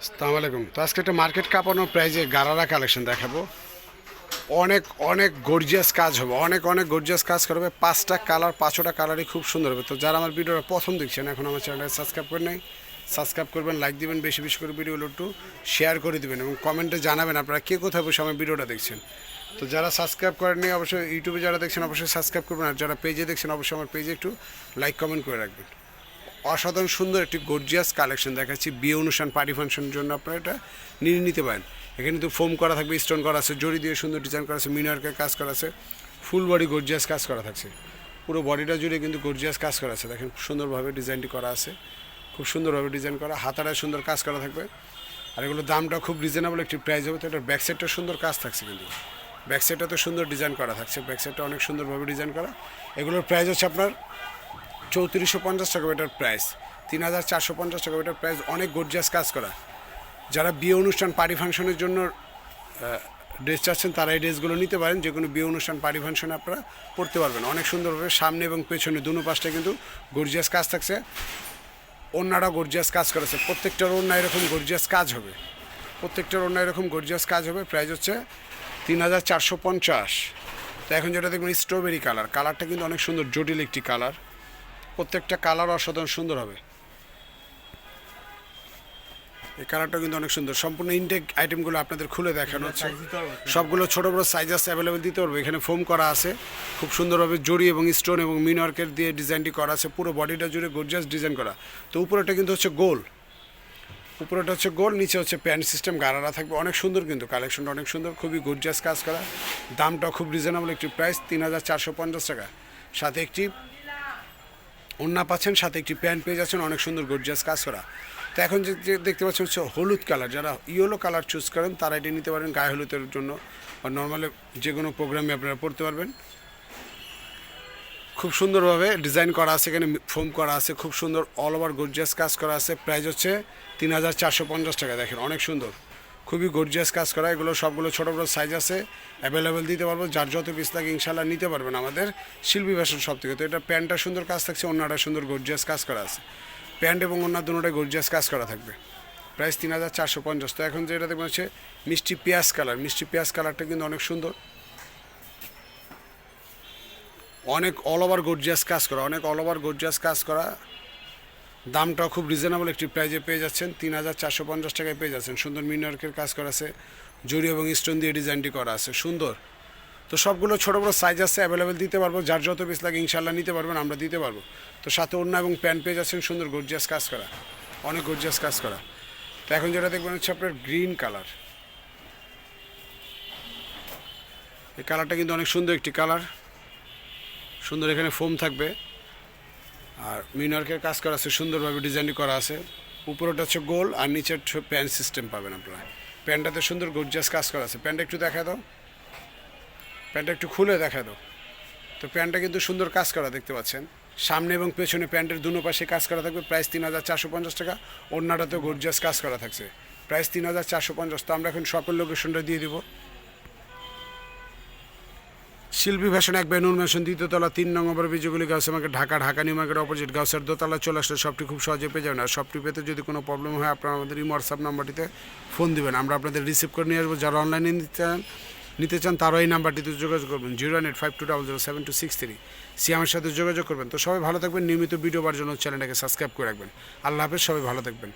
আসসালামু আলাইকুম। তো আজকে একটা মার্কেট কাঁপানো প্রাইজে গারারা কালেকশন দেখাবো। অনেক অনেক গর্জিয়াস কাজ হবে। অনেক অনেক গর্জিয়াস কাজ করবে পাঁচটা কালার পাঁচটা কালারই খুব সুন্দর হবে। তো যারা আমার ভিডিওটা প্রথম দেখছেন, এখন আমার চ্যানেলটা সাবস্ক্রাইব করে নেই, সাবস্ক্রাইব করবেন, লাইক দিবেন, বেশি বেশি করে ভিডিওগুলো একটু শেয়ার করে দিবেন এবং কমেন্টে জানাবেন আপনারা কে কোথায় বসে আমার ভিডিওটা দেখছেন। তো যারা সাবস্ক্রাইব করেননি, অবশ্যই ইউটিউবে যারা দেখছেন, অবশ্যই সাবস্ক্রাইব করবেন। আর যারা পেজে দেখছেন, অবশ্যই আমার পেজে একটু লাইক কমেন্ট করে রাখবেন। অসাধারণ, সুন্দর একটি গর্জিয়াস কালেকশন দেখাচ্ছি। বিয়ে অনুষ্ঠান পার্টি ফাংশনের জন্য আপনারা এটা নিয়ে নিতে পারেন। এখানে কিন্তু ফোম করা থাকবে স্টোন করা আছে, জড়ি দিয়ে সুন্দর ডিজাইন করা আছে মিনারকে কাজ করা আছে ফুল বডি গর্জিয়াস কাজ করা থাকছে। পুরো বডিটা জুড়ে কিন্তু গর্জিয়াস কাজ করা আছে। দেখেন, সুন্দরভাবে ডিজাইনটি করা আছে। খুব সুন্দরভাবে ডিজাইন করা হাতারায় সুন্দর কাজ করা থাকবে। আর এগুলো দামটা খুব রিজনেবল একটি প্রাইস হবে, তো এটার ব্যাক সাইডটা সুন্দর কাজ থাকছে কিন্তু। ব্যাক সাইডটা তো সুন্দর ডিজাইন করা থাকছে। ব্যাক সাইডটা অনেক সুন্দরভাবে ডিজাইন করা। এগুলোর প্রাইস হচ্ছে আপনার চৌত্রিশশো পঞ্চাশ টাকা এটার প্রাইস তিন হাজার চারশো পঞ্চাশ টাকা এটার প্রাইস অনেক গর্জিয়াস কাজ করা। যারা বিয়ে অনুষ্ঠান পার্টি ফাংশনের জন্য ড্রেস চাচ্ছেন, তারা এই ড্রেসগুলো নিতে পারেন। যে কোনো বিয়ে অনুষ্ঠান পার্টি ফাংশনে আপনারা পড়তে পারবেন। অনেক সুন্দরভাবে সামনে এবং পেছনে, দুনো পাশটা কিন্তু গর্জিয়াস কাজ থাকছে। অন্যরা গর্জিয়াস কাজ করেছে। প্রত্যেকটার অন্য এরকম গর্জিয়াস কাজ হবে। প্রত্যেকটার অন্য এরকম গর্জিয়াস কাজ হবে। প্রাইস হচ্ছে তিন হাজার চারশো পঞ্চাশ। তো এখন যেটা দেখবেন স্ট্রবেরি কালার কালারটা কিন্তু অনেক সুন্দর, জটিল একটি কালার প্রত্যেকটা কালার অসাধারণ সুন্দর হবে। এই কালারটা কিন্তু অনেক সুন্দর। সম্পূর্ণ ইনটেক আইটেমগুলো আপনাদের খুলে দেখানো হচ্ছে। সবগুলো ছোটো বড়ো সাইজ আছে অ্যাভেলেবেল দিতে পারব এখানে ফোম করা আছে। খুব সুন্দরভাবে জড়ি এবং স্টোন এবং মিনওয়ার্কের দিয়ে ডিজাইনটি করা আছে। পুরো বডিটা জুড়ে গর্জিয়াস ডিজাইন করা। তো উপরেটা কিন্তু হচ্ছে গোল উপরেটা হচ্ছে গোল নিচে হচ্ছে প্যান্ট সিস্টেম গারারা থাকবে। অনেক সুন্দর কিন্তু কালেকশনটা অনেক সুন্দর। খুবই গর্জিয়াস কাজ করা। দামটা খুব রিজনেবল একটি প্রাইস তিন হাজার চারশো পঞ্চাশ টাকা। সাথে একটি ওন্না পাচ্ছেন, সাথে একটি প্যান্ট পেয়ে যাচ্ছেন, অনেক সুন্দর গর্জিয়াস কাজ করা। তো এখন যে দেখতে পাচ্ছেন হচ্ছে হলুদ কালার, যারা ইয়েলো কালার চুজ করেন, তারা এটি নিতে পারেন গায়ে হলুদের জন্য, বা নর্মালি যে কোনো প্রোগ্রামে আপনারা পড়তে পারবেন। খুব সুন্দরভাবে ডিজাইন করা আছে এখানে ফোম করা আছে, খুব সুন্দর অল ওভার গর্জিয়াস কাজ করা আছে। প্রাইস হচ্ছে তিন হাজার চারশো পঞ্চাশ টাকা, দেখেন অনেক সুন্দর। খুবই গর্জিয়াস কাজ করা, এগুলো সবগুলো ছোটো বড়ো সাইজ আছে অ্যাভেলেবেল দিতে পারব, যার যত পিস লাগে ইনশাল্লাহ নিতে পারবেন আমাদের শিল্পী ফ্যাশন সব থেকে। তো এটা প্যান্টটা সুন্দর কাজ থাকছে, অন্যটা সুন্দর গর্জিয়াস কাজ করা আছে। প্যান্ট এবং অন্য দুটোটাই গর্জিয়াস কাজ করা থাকবে। প্রাইস তিন হাজার চারশো পঞ্চাশ। তো এখন যেটা দেখবেন হচ্ছে মিষ্টি পেঁয়াজ কালার মিষ্টি পেঁয়াজ কালারটা কিন্তু অনেক সুন্দর। অনেক অল ওভার গর্জিয়াস কাজ করা, অনেক অল ওভার গর্জিয়াস কাজ করা। দামটাও খুব রিজনেবল একটি প্রাইজে পেয়ে যাচ্ছেন। তিন হাজার চারশো পঞ্চাশ টাকায় পেয়ে যাচ্ছেন। সুন্দর মিনার্কের কাজ করা আছে। জরি এবং স্টোন দিয়ে ডিজাইনটি করা আছে। সুন্দর। তো সবগুলো ছোটো বড়ো সাইজ আছে অ্যাভেলেবেল দিতে পারব। যার যত পিস লাগে ইনশাল্লাহ নিতে পারবেন, আমরা দিতে পারব। তো সাথে অন্য এবং প্যান্ট পেয়ে যাচ্ছেন। সুন্দর গর্জিয়াস কাজ করা। অনেক গর্জিয়াস কাজ করা। তো এখন যেটা দেখবেন হচ্ছে আপনার গ্রিন কালার এই কালারটা কিন্তু অনেক সুন্দর একটি কালার সুন্দর এখানে ফোম থাকবে। আর মিনার্কের কাজ করা আছে, সুন্দরভাবে ডিজাইন করা আছে। উপরেটা হচ্ছে গোল আর নিচের প্যান্ট সিস্টেম পাবেন আপনারা। প্যান্টটাতে সুন্দর গর্জিয়াস কাজ করা আছে। প্যান্টটা একটু দেখা দাও। প্যান্টটা একটু খুলে দেখা দাও। তো প্যান্টটা কিন্তু সুন্দর কাজ করা দেখতে পাচ্ছেন। সামনে এবং পেছনে প্যান্টের দুনো পাশে কাজ করা থাকবে। প্রাইস তিন হাজার চারশো পঞ্চাশ টাকা। অন্যটাতেও গর্জিয়াস কাজ করা থাকছে। প্রাইস তিন হাজার চারশো পঞ্চাশ। তো আমরা এখন শপের লোকেশনটা দিয়ে দিব। শিল্পী ফ্যাশন এক বেনুর মেশন দ্বিতীয়তলা তিন নম্বর বিজয়গুলি গাছ আমাকে Dhaka Dhaka, new market opposite গাছের দোতলা চলে আসলে সবটি খুব সহজে পেয়ে যাবেন। আর সবটি পেতে যদি কোনো প্রবলেম হয়, আপনারা আমাদের এই হোয়াটসঅ্যাপ নাম্বারটিতে ফোন দিবেন। আমরা আপনাদের রিসিভ করে নিয়ে আসব। যারা অনলাইনে নিতে চান নিতে চান তারাও এই নাম্বারটিতে যোগাযোগ করবেন। Zero eight five two double zero seven two six three. সিয়ামের সাথে যোগাযোগ করবেন। তো সবাই ভালো থাকবেন। নিয়মিত ভিডিও পাওয়ার জন্য চ্যানেলটাকে সাবস্ক্রাইব করে রাখবেন। আল্লাহ হাফেজ, সবাই ভালো থাকবেন।